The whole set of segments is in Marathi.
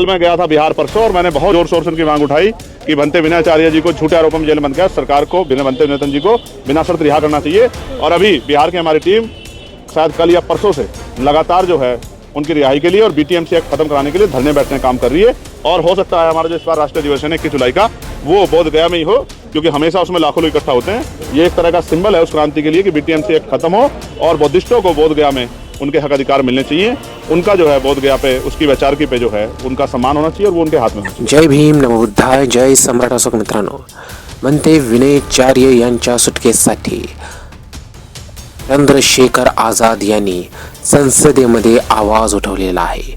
कल मैं गया था बिहार परसों और मैंने बहुत ज़ोर शोर से उनकी मांग उठाई कि बनते विनयाचार्य जी को झूठे आरोपों में जेल बंद किया। सरकार को बिना बनते विनोदन जी को बिना शर्त रिहा करना चाहिए। और अभी बिहार की हमारी टीम शायद कल या परसों से लगातार जो है उनकी रिहाई के लिए और बीटीएमसी एक्ट खत्म कराने के लिए धरने बैठने काम कर रही है। और हो सकता है हमारा जो इस बार राष्ट्रीय अधिवेशन है, इक्कीस जुलाई का, वो बोध गया में ही हो, क्योंकि हमेशा उसमें लाखों लोग इकट्ठा होते हैं। ये एक तरह का सिंबल है उस क्रांति के लिए कि बीटीएमसी एक्ट खत्म हो और बौद्धिस्टों को बोध गया में उनके हक अधिकार मिलने चाहिए। उनका जो है बोध गया पे, उसकी वैचारिकी पे जो है, उनका सम्मान होना चाहिए और वो उनके हाथ में जय भीम नमोद्धाय जय सम्राट अशोक मित्रांनो। म्हणते विनयचार्य यांच्या सुटकेसाठी चंद्रशेखर आझाद यांनी संसदेमध्ये आवाज़ उठवलेला आहे.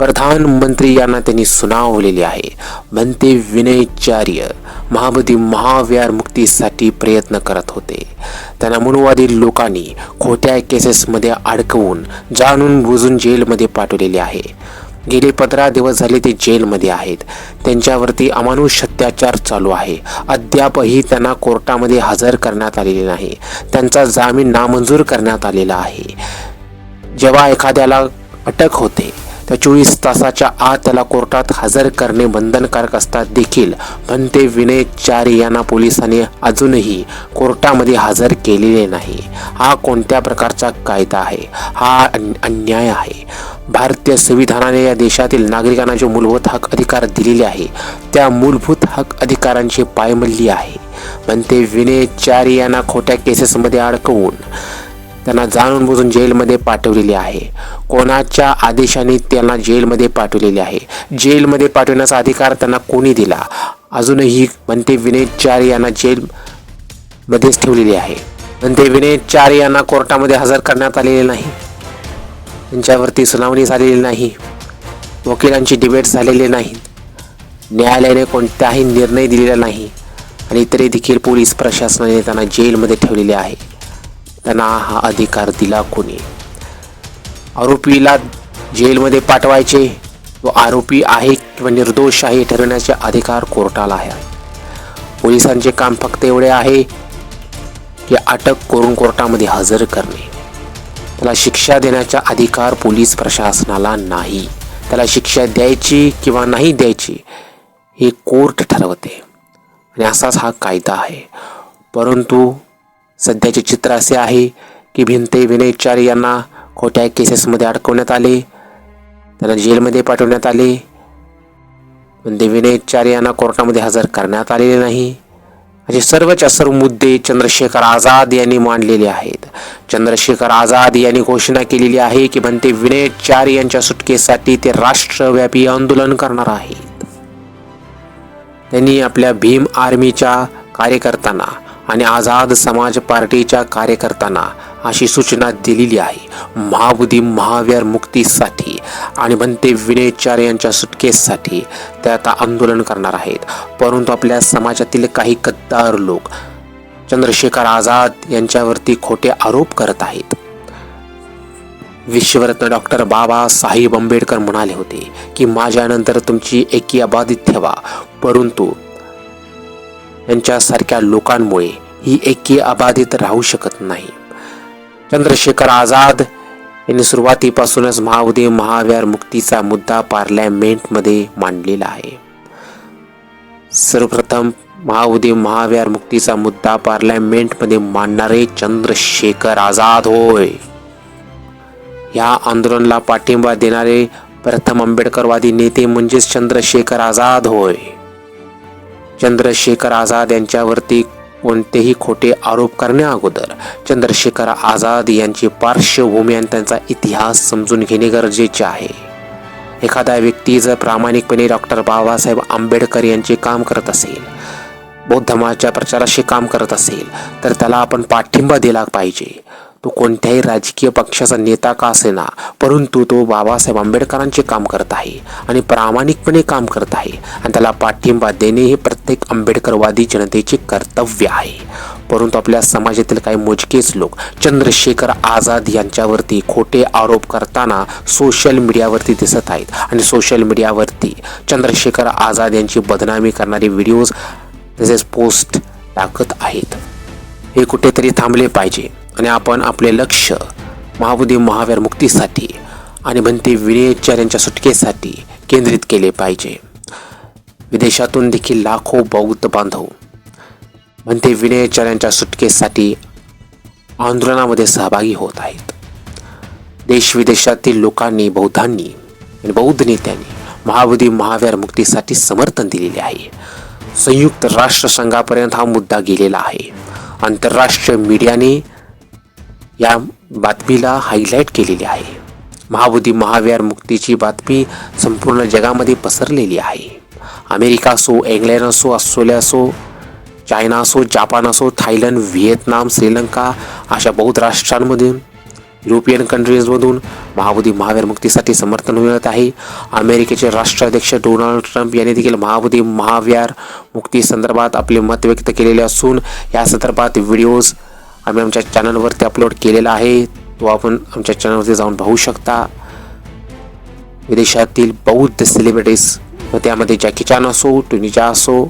प्रधानमंत्री यांना त्यांनी सुनावलेले आहे. म्हणते विनयचार्य महाबदी महाव्यार मुक्तीसाठी प्रयत्न करत होते. त्यांना मनुवादी लोकांनी खोट्या केसेसमध्ये अडकवून जाणून बुजून जेलमध्ये पाठवलेले आहे. गेले पंधरा दिवस झाले ते जेलमध्ये आहेत. त्यांच्यावरती अमानुष अत्याचार चालू आहे. अद्यापही त्यांना कोर्टामध्ये हजर करण्यात आलेले नाही. त्यांचा जामीन नामंजूर करण्यात आलेला आहे. जेव्हा एखाद्याला अटक होते त्या चोवीस तासाच्या आत त्याला कोर्टात हजर करणे बंधनकारक असतात देखील. पण ते विनय चारी यांना पोलिसांनी अजूनही कोर्टामध्ये हजर केलेले नाही. हा कोणत्या प्रकारचा कायदा आहे? हा अन्याय आहे. भारतीय संविधानाने या देशातील नागरिकांना जे मूलभूत हक अधिकार दिलेले आहे त्या मूलभूत हक अधिकारांची पायमल्ली आहे. पण ते विनय चारी यांना खोट्या केसेसमध्ये अडकवून त्यांना जाणून बुजून जेलमध्ये पाठवलेले आहे. कोणाच्या आदेशाने त्यांना जेलमध्ये पाठवलेले आहे? जेलमध्ये पाठवण्याचा अधिकार त्यांना कोणी दिला? अजूनही म्हणते विनय चार यांना जेलमध्येच ठेवलेले आहे. म्हणते विनय चार यांना कोर्टामध्ये हजर करण्यात आलेले नाही. त्यांच्यावरती सुनावणी झालेली नाही. वकिलांची डिबेट झालेले नाही. न्यायालयाने कोणताही निर्णय दिलेला नाही. आणि तरी देखील पोलीस प्रशासनाने त्यांना जेलमध्ये ठेवलेले आहे. त्यांना हा अधिकार दिला कोणी? आरोपीला जेलमध्ये पाठवायचे तो आरोपी आहे किंवा निर्दोष आहे ठरवण्याचे अधिकार कोर्टाला आहे. पोलिसांचे काम फक्त एवढे आहे की अटक करून कोर्टामध्ये हजर करणे. त्याला शिक्षा देण्याचा अधिकार पोलीस प्रशासनाला नाही. त्याला शिक्षा द्यायची किंवा नाही द्यायची हे कोर्ट ठरवते. आणि असाच हा कायदा आहे. परंतु सध्याचे चित्र असे आहे की भिंते विनयचारी यांना खोट्या केसेसमध्ये अडकवण्यात आले त्यांना जेलमध्ये पाठवण्यात आले. म्हणजे ते विनयचारी यांना कोर्टामध्ये हजर करण्यात आलेले नाही. असे सर्वच्या सर्व मुद्दे चंद्रशेखर आझाद यांनी मांडलेले आहेत. चंद्रशेखर आझाद यांनी घोषणा केलेली आहे की म्हणते विनयचारी यांच्या सुटकेसाठी ते राष्ट्रव्यापी आंदोलन करणार आहेत. त्यांनी आपल्या भीम आर्मीच्या कार्यकर्त्यांना आणि आझाद समाज पार्टीच्या कार्यकर्त्यांना अशी सूचना दिलेली आहे. महाबुद्धी महावीर मुक्तीसाठी आणि म्हणते विनयचार यांच्या सुटकेसाठी ते आता आंदोलन करणार आहेत. परंतु आपल्या समाजातील काही गद्दार लोक चंद्रशेखर आझाद यांच्यावरती खोटे आरोप करत आहेत. विश्वरत्न डॉक्टर बाबासाहेब आंबेडकर म्हणाले होते की माझ्यानंतर तुमची एकी अबाधित ठेवा. परंतु यांच्यासारख्या लोकांमुळे ही एकी अबाधित राहू शकत नाही. चंद्रशेखर आझाद यांनी सुरुवातीपासूनच महाउदय महाव्यार मुक्तीचा मुद्दा पार्लमेंटमध्ये मांडलेला आहे. सर्वप्रथम महाउदय महाव्यार मुक्तीचा मुद्दा पार्लमेंटमध्ये मांडणारे चंद्रशेखर आझाद होय. या आंदोलनाला पाठिंबा देणारे प्रथम आंबेडकरवादी नेते म्हणजेच चंद्रशेखर आझाद होय. चंद्रशेखर आझाद यांच्यावरती कोणतेही खोटे आरोप करण्याअगोदर चंद्रशेखर आझाद यांची पार्श्वभूमी आणि त्यांचा इतिहास समजून घेणे गरजेचे आहे. एखादा व्यक्ती जर प्रामाणिकपणे डॉक्टर बाबासाहेब आंबेडकर यांचे काम करत असेल बौद्ध धर्माच्या प्रचाराशी काम करत असेल तर त्याला आपण पाठिंबा दिला पाहिजे. तो कोणत्याही राजकीय पक्षाचा नेता का असेना परंतु तो बाबासाहेब आंबेडकरांचे काम करत आहे आणि प्रामाणिकपणे काम करत आहे आणि त्याला पाठिंबा देणे हे प्रत्येक आंबेडकरवादी जनतेचे कर्तव्य आहे. परंतु आपल्या समाजातील काही मोजकेच लोक चंद्रशेखर आझाद यांच्यावरती खोटे आरोप करताना सोशल मीडियावरती दिसत आहेत. आणि सोशल मीडियावरती चंद्रशेखर आझाद यांची बदनामी करणारे व्हिडिओज तसेच पोस्ट टाकत आहेत. हे कुठेतरी थांबले पाहिजे. आणि आपण आपले लक्ष महाबुद्धी महावीर मुक्तीसाठी आणि म्हणते विनयचार्यांच्या सुटकेसाठी केंद्रित केले पाहिजे. विदेशातून देखील लाखो बौद्ध बांधव म्हणते विनयचार्यांच्या सुटकेसाठी आंदोलनामध्ये सहभागी होत आहेत. देश विदेशातील लोकांनी बौद्धांनी आणि बौद्ध नेत्यांनी महाबोधी महावीर मुक्तीसाठी समर्थन दिलेले आहे. संयुक्त राष्ट्रसंघापर्यंत हा मुद्दा गेलेला आहे. आंतरराष्ट्रीय मीडियाने या बातमीला हायलाईट केलेली आहे. महाबोधी महावीर मुक्तीची बातमी संपूर्ण जगामध्ये पसरलेली आहे. अमेरिका असो इंग्लंड असो ऑस्ट्रेलिया असो चायना असो जापान असो थायलंड व्हिएतनाम श्रीलंका अशा बहुत राष्ट्रांमधून युरोपियन कंट्रीजमधून महाबोधी महावीर मुक्तीसाठी समर्थन मिळत आहे. अमेरिकेचे राष्ट्राध्यक्ष डोनाल्ड ट्रम्प यांनी देखील महाबोधी महावीर मुक्ती संदर्भात आपले मत व्यक्त केलेले असून या संदर्भात व्हिडिओज आम्ही आमच्या चॅनलवरती अपलोड केलेला आहे. तो आपण आमच्या चॅनलवरती जाऊन पाहू शकता. विदेशातील बौद्ध सेलिब्रिटीज व त्यामध्ये जॅकी चान असो टुनिजा असो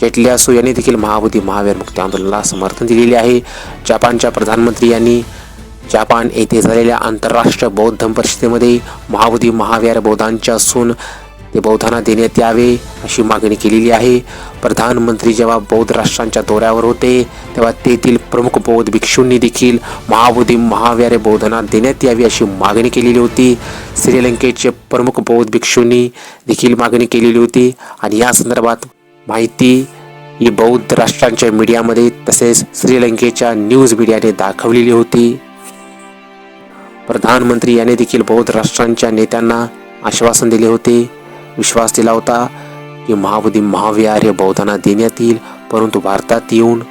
जेटली असो यांनी देखील महाबोधी महावीर मुक्ती आंदोलनाला समर्थन दिलेले आहे. जपानच्या प्रधानमंत्री यांनी जपान येथे झालेल्या आंतरराष्ट्रीय बौद्ध परिषदेमध्ये महाबोधी महावीर बौद्धांचे असून ते बौद्धांना देण्यात यावे अशी मागणी केलेली आहे. प्रधानमंत्री जेव्हा बौद्ध राष्ट्रांच्या दौऱ्यावर होते तेव्हा तेथील प्रमुख बौद्ध भिक्षूंनी देखील महाबोधी महाव्यारे बौद्धांना देण्यात यावी अशी मागणी केलेली होती. श्रीलंकेचे प्रमुख बौद्ध भिक्षूंनी देखील मागणी केलेली होती आणि या संदर्भात माहिती ही बौद्ध राष्ट्रांच्या मीडियामध्ये तसेच श्रीलंकेच्या न्यूज मीडियाने दाखवलेली होती. प्रधानमंत्री याने देखील बौद्ध राष्ट्रांच्या नेत्यांना आश्वासन दिले होते. विश्वास दिला होता की महाबोधी महाविहार हे बौद्धांना देण्यात येईल परंतु भारतात येऊन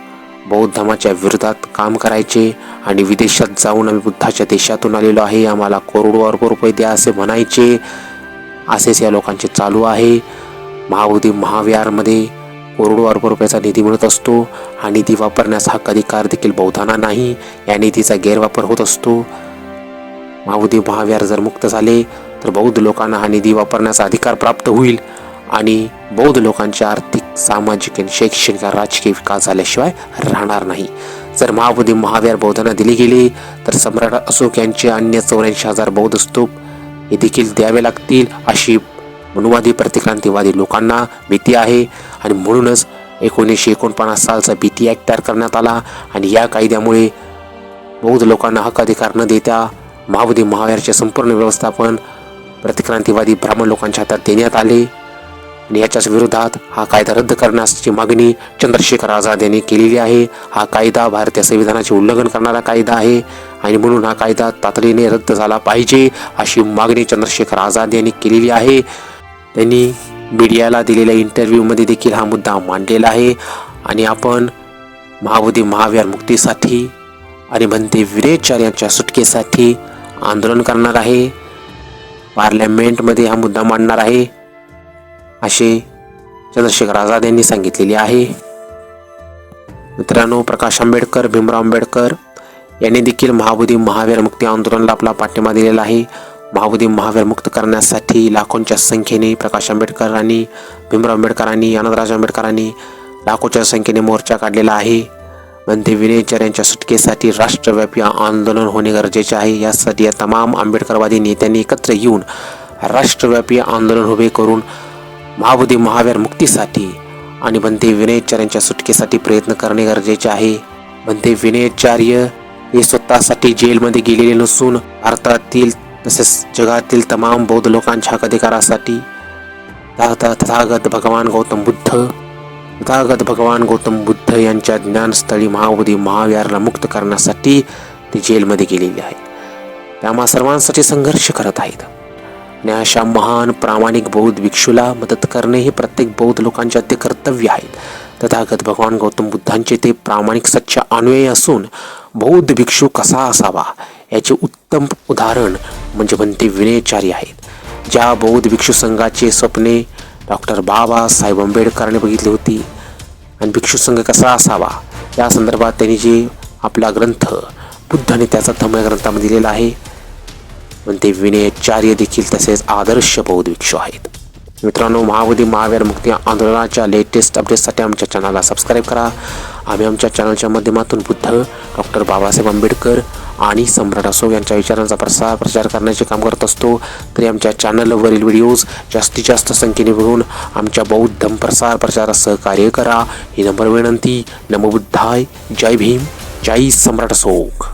बौद्ध धर्माच्या विरोधात काम करायचे आणि विदेशात जाऊन आम्ही बुद्धाच्या देशातून आलेलो आहे आम्हाला करोडो अर्ब रुपये द्या असे म्हणायचे असेच या लोकांचे चालू आहे. महाबोधी महाविहारमध्ये करोडो अर्ब रुपयाचा निधी मिळत असतो हा निधी वापरण्यास हक्क अधिकार देखील बौद्धांना नाही या निधीचा गैरवापर होत असतो. महाबुद्धी महाविहार जर मुक्त झाले तर बौद्ध लोकांना हा निधी वापरण्याचा अधिकार प्राप्त होईल आणि बौद्ध लोकांचे आर्थिक सामाजिक आणि शैक्षणिक राजकीय विकास झाल्याशिवाय राहणार नाही. जर महाबोधी महावीर बौद्धांना दिले गेले तर सम्राट अशोक यांचे अन्य चौऱ्याऐंशी हजार बौद्ध स्तूप हे देखील द्यावे लागतील अशी मनुवादी प्रतिक्रांतीवादी लोकांना भीती आहे. आणि म्हणूनच एकोणीसशे एकोणपन्नास सालचा भीती ॲक्ट तयार करण्यात आला आणि या कायद्यामुळे बौद्ध लोकांना हक्क अधिकार न देता महाबोधी महावीरचे संपूर्ण व्यवस्थापन प्रतिक्रांतीवादी ब्राह्मण लोकांच्या हातात देण्यात आले. आणि याच्याच विरोधात हा कायदा रद्द करण्याची मागणी चंद्रशेखर आझाद यांनी केलेली आहे. हा कायदा भारतीय संविधानाचे उल्लंघन करणारा कायदा आहे. आणि म्हणून हा कायदा तातडीने रद्द झाला पाहिजे अशी मागणी चंद्रशेखर आझाद यांनी केलेली आहे. त्यांनी मीडियाला दिलेल्या इंटरव्ह्यूमध्ये देखील हा मुद्दा मांडलेला आहे. आणि आपण महाबोधी महावीर मुक्तीसाठी आणि म्हणते विनयचार्यांच्या सुटकेसाठी आंदोलन करणार आहे. पार्लमेंटमध्ये हा मुद्दा मांडणार आहे असे चंद्रशेखर आझाद यांनी सांगितलेले आहे. मित्रांनो प्रकाश आंबेडकर भीमराव आंबेडकर यांनी देखील महाबोधी महावीर मुक्ती आंदोलनाला आपला पाठिंबा दिलेला आहे. महाबोधी महावीर मुक्त करण्यासाठी लाखोंच्या संख्येने प्रकाश आंबेडकर आणि भीमराव आंबेडकरांनी आनंदराज आंबेडकरांनी लाखोच्या संख्येने मोर्चा काढलेला आहे. बंदी विनेचर यांच्या सुटकेसाठी राष्ट्रव्यापी आंदोलन होणे गरजेचे आहे. यासाठी या तमाम आंबेडकरवादी नेत्यांनी एकत्र येऊन राष्ट्रव्यापी आंदोलन उभे करून महाबोधी महावीर मुक्तीसाठी आणि म्हणते विनयचार्यांच्या सुटकेसाठी प्रयत्न करणे गरजेचे आहे. बंदे विनयचार्य हे स्वतःसाठी जेलमध्ये गेलेले नसून भारतातील तसेच जगातील तमाम बौद्ध लोकांच्या हक अधिकारासाठी तथागत भगवान गौतम बुद्ध तथागत भगवान गौतम बुद्ध यांच्या ज्ञानस्थळी महाबोधी महाविहारला मुक्त करण्यासाठी ते जेलमध्ये गेलेले आहेत त्या सर्वांसाठी संघर्ष करत आहेत. आणि अशा महान प्रामाणिक बौद्ध भिक्षूला मदत करणे हे प्रत्येक बौद्ध लोकांचे ते कर्तव्य आहेत तथागत भगवान गौतम बुद्धांचे ते प्रामाणिक सच्चा अन्वयी असून बौद्ध भिक्षू कसा असावा याचे उत्तम उदाहरण म्हणजे म्हणते विनयचारी आहेत. ज्या बौद्ध भिक्षू संघाचे स्वप्ने डॉक्टर बाबासाहेब आंबेडकरांनी बघितली होती. आणि भिक्षू संघ कसा असावा? या संदर्भात त्यांनी जे आपला ग्रंथ बुद्ध आणि त्याचा धम्म या ग्रंथामध्ये दिलेला आहे. पण ते विनयचार्य देखील तसेच आदर्श बौद्ध भिक्षू आहेत. मित्रांनो महाबोधी महावीर मुक्ती आंदोलनाच्या लेटेस्ट अपडेट्ससाठी आमच्या चॅनलला सबस्क्राईब करा. आम्ही आमच्या चॅनलच्या माध्यमातून बुद्ध डॉक्टर बाबासाहेब आंबेडकर आणि सम्राट असो यांच्या विचारांचा प्रसार प्रचार करण्याचे काम करत असतो. तरी आमच्या चॅनलवरील व्हिडिओज जास्तीत जास्त संख्येने मिळून आमच्या बौद्ध प्रसार प्रचारात सहकार्य करा. ही नंबर विनंती. नमबुद्धाय जय भीम. जय सम्राट असोक